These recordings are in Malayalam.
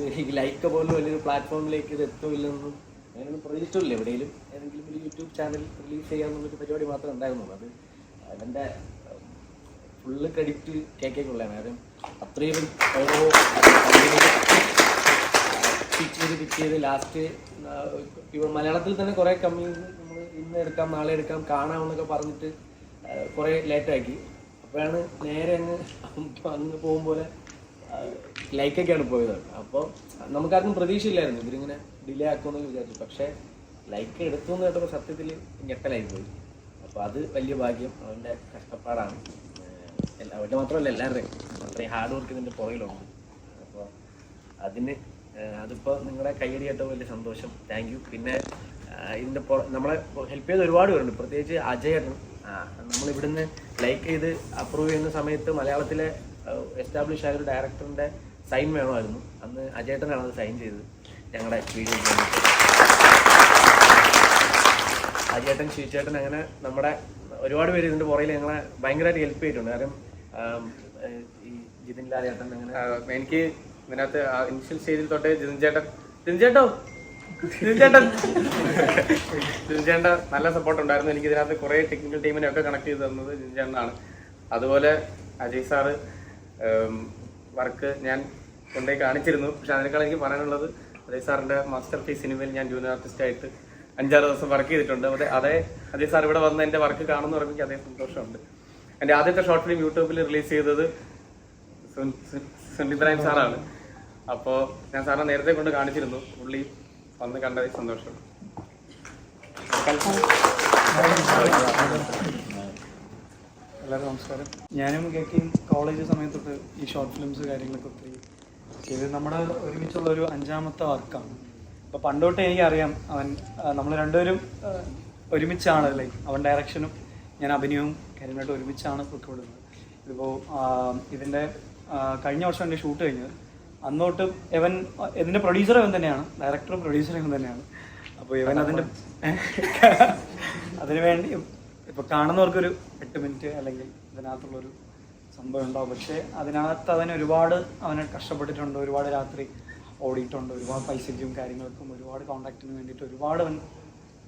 ഇത് ഈ ലൈക്ക് പോലും വലിയൊരു പ്ലാറ്റ്ഫോമിലേക്ക് ഇത് എത്തുമില്ലെന്നും അങ്ങനെയൊന്നും പ്രതീക്ഷിച്ചില്ല എവിടെയെങ്കിലും ഏതെങ്കിലും ഒരു യൂട്യൂബ് ചാനൽ റിലീസ് ചെയ്യാമെന്നുള്ളൊരു പരിപാടി മാത്രമേ ഉണ്ടായിരുന്നുള്ളൂ. അത് അതിന്റെ ഫുള്ള് ക്രെഡിറ്റ് കെ കാര്യം അത്രയും ഓരോ ചെയ്ത് പിച്ച് ചെയ്ത് ലാസ്റ്റ് ഇവ മലയാളത്തിൽ തന്നെ കുറേ കമ്മി നമ്മൾ ഇന്ന് എടുക്കാം നാളെ എടുക്കാം കാണാമെന്നൊക്കെ പറഞ്ഞിട്ട് കുറേ ലേറ്റാക്കി അപ്പോഴാണ് നേരെ അങ്ങ് അങ്ങ് പോകും പോലെ ലൈക്കൊക്കെയാണ് പോയത്. അപ്പോൾ നമുക്കാർക്കും പ്രതീക്ഷയില്ലായിരുന്നു. ഇവരിങ്ങനെ ഡിലേ ആക്കുമെന്ന് വിചാരിച്ചു. പക്ഷേ ലൈക്ക് എടുത്തു എന്ന് കേട്ടപ്പോൾ സത്യത്തിൽ ഞെട്ടലായി പോയി അപ്പോൾ അത് വലിയ ഭാഗ്യം. അവന്റെ കഷ്ടപ്പാടാണ്. അവന്റെ മാത്രമല്ല എല്ലാവരുടെയും. അത്രയും ഹാർഡ് വർക്ക് ഇതിന്റെ പുറകിലുണ്ട്. അപ്പോൾ അതിന് അതിപ്പോൾ നിങ്ങളുടെ കയ്യടി കേട്ട വലിയ സന്തോഷം. താങ്ക് യു പിന്നെ ഇതിന്റെ നമ്മളെ ഹെൽപ്പ് ചെയ്ത് ഒരുപാട് പേരുണ്ട്. പ്രത്യേകിച്ച് അജയ് നമ്മൾ ഇവിടുന്ന് ലൈക്ക് ചെയ്ത് അപ്രൂവ് ചെയ്യുന്ന സമയത്ത് മലയാളത്തിലെ എസ്റ്റാബ്ലിഷ് ആയ ഒരു ഡയറക്ടറിന്റെ സൈൻ വേണമായിരുന്നു. അന്ന് അജയേട്ടനാണ് അത് സൈൻ ചെയ്തത്. ഞങ്ങളുടെ വീഡിയോ അജയേട്ടൻ ശിവചേട്ടൻ അങ്ങനെ നമ്മുടെ ഒരുപാട് പേര് ഇതിന്റെ പുറകിൽ ഞങ്ങളെ ഭയങ്കരമായിട്ട് ഹെൽപ്പ് ചെയ്തിട്ടുണ്ട്. കാരണം ഈ ജിതിൻ ലാൽ ചേട്ടൻ അങ്ങനെ എനിക്ക് ഇതിനകത്ത് ഇനിഷ്യൽ സ്റ്റേജിൽ തൊട്ടേ ജിതിൻ ചേട്ടൻ ജിതിൻ ചേട്ടോ? നല്ല സപ്പോർട്ട് ഉണ്ടായിരുന്നു. എനിക്ക് ഇതിനകത്ത് കുറെ ടെക്നിക്കൽ ടീമിനെ ഒക്കെ കണക്ട് ചെയ്ത് തന്നത് ജിൻചേട്ടനാണ് അതുപോലെ അജയ് സാറ് വർക്ക് ഞാൻ കൊണ്ടുപോയി കാണിച്ചിരുന്നു. പക്ഷെ അതിനേക്കാൾ എനിക്ക് പറയാനുള്ളത് അതേ സാറിന്റെ മാസ്റ്റർ പീസ് സിനിമയിൽ ഞാൻ ജൂനിയർ ആർട്ടിസ്റ്റ് ആയിട്ട് അഞ്ചാറ് ദിവസം വർക്ക് ചെയ്തിട്ടുണ്ട്. അതെ അതേ അതേ സാർ ഇവിടെ വന്ന് എന്റെ വർക്ക് കാണുമെന്ന് പറയുമ്പോൾ അതേ സന്തോഷമുണ്ട്. എന്റെ ആദ്യത്തെ ഷോർട്ട് ഫിലിം യൂട്യൂബിൽ റിലീസ് ചെയ്തത് സുൻ- സാറാണ്. അപ്പോൾ ഞാൻ സാറിനെ നേരത്തെ കൊണ്ട് കാണിച്ചിരുന്നു. പുള്ളി വന്ന് കണ്ടതിൽ സന്തോഷം എല്ലാവർക്കും നമസ്കാരം. ഞാനും കേക്കിയും കോളേജ് സമയത്തൊട്ട് ഈ ഷോർട്ട് ഫിലിംസ് കാര്യങ്ങളൊക്കെ ഒത്തിരി ചെയ്ത് നമ്മുടെ ഒരുമിച്ചുള്ള ഒരു അഞ്ചാമത്തെ വർക്കാണ്. അപ്പോൾ പണ്ടോട്ടേ എനിക്കറിയാം അവൻ നമ്മൾ രണ്ടുപേരും ഒരുമിച്ചാണ് ലൈക്ക് അവൻ ഡയറക്ഷനും ഞാൻ അഭിനയവും കാര്യമായിട്ട് ഒരുമിച്ചാണ് കൊടുക്കപ്പെടുന്നത് ഇതിപ്പോൾ ഇതിന്റെ കഴിഞ്ഞ വർഷം എന്റെ ഷൂട്ട് കഴിഞ്ഞത് അന്നോട്ട് ഇവൻ ഇതിന്റെ പ്രൊഡ്യൂസർ ഇവൻ തന്നെയാണ്. ഡയറക്ടറും പ്രൊഡ്യൂസറും ഇവൻ തന്നെയാണ്. അപ്പോൾ ഇവൻ അതിന്റെ അതിന് വേണ്ടി ഇപ്പൊ കാണുന്നവർക്കൊരു എട്ട് മിനിറ്റ് അല്ലെങ്കിൽ ഇതിനകത്തുള്ളൊരു സംഭവം ഉണ്ടാവും. പക്ഷേ അതിനകത്ത് അവൻ ഒരുപാട് അവന് കഷ്ടപ്പെട്ടിട്ടുണ്ട് ഒരുപാട് രാത്രി ഓടിയിട്ടുണ്ട് ഒരുപാട് പൈസയ്ക്കും കാര്യങ്ങൾക്കും ഒരുപാട് കോണ്ടാക്റ്റിനും വേണ്ടിയിട്ട് ഒരുപാട് അവൻ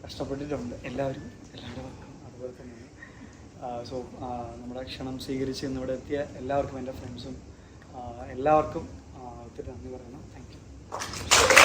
കഷ്ടപ്പെട്ടിട്ടുണ്ട്. എല്ലാവരും എല്ലാവരുടെ വർക്കും അതുപോലെ തന്നെയാണ് സോ നമ്മുടെ ക്ഷണം സ്വീകരിച്ച് ഇന്നിവിടെ എത്തിയ എല്ലാവർക്കും എന്റെ ഫ്രണ്ട്സും എല്ലാവർക്കും ഒത്തിരി നന്ദി പറയണം. Thank you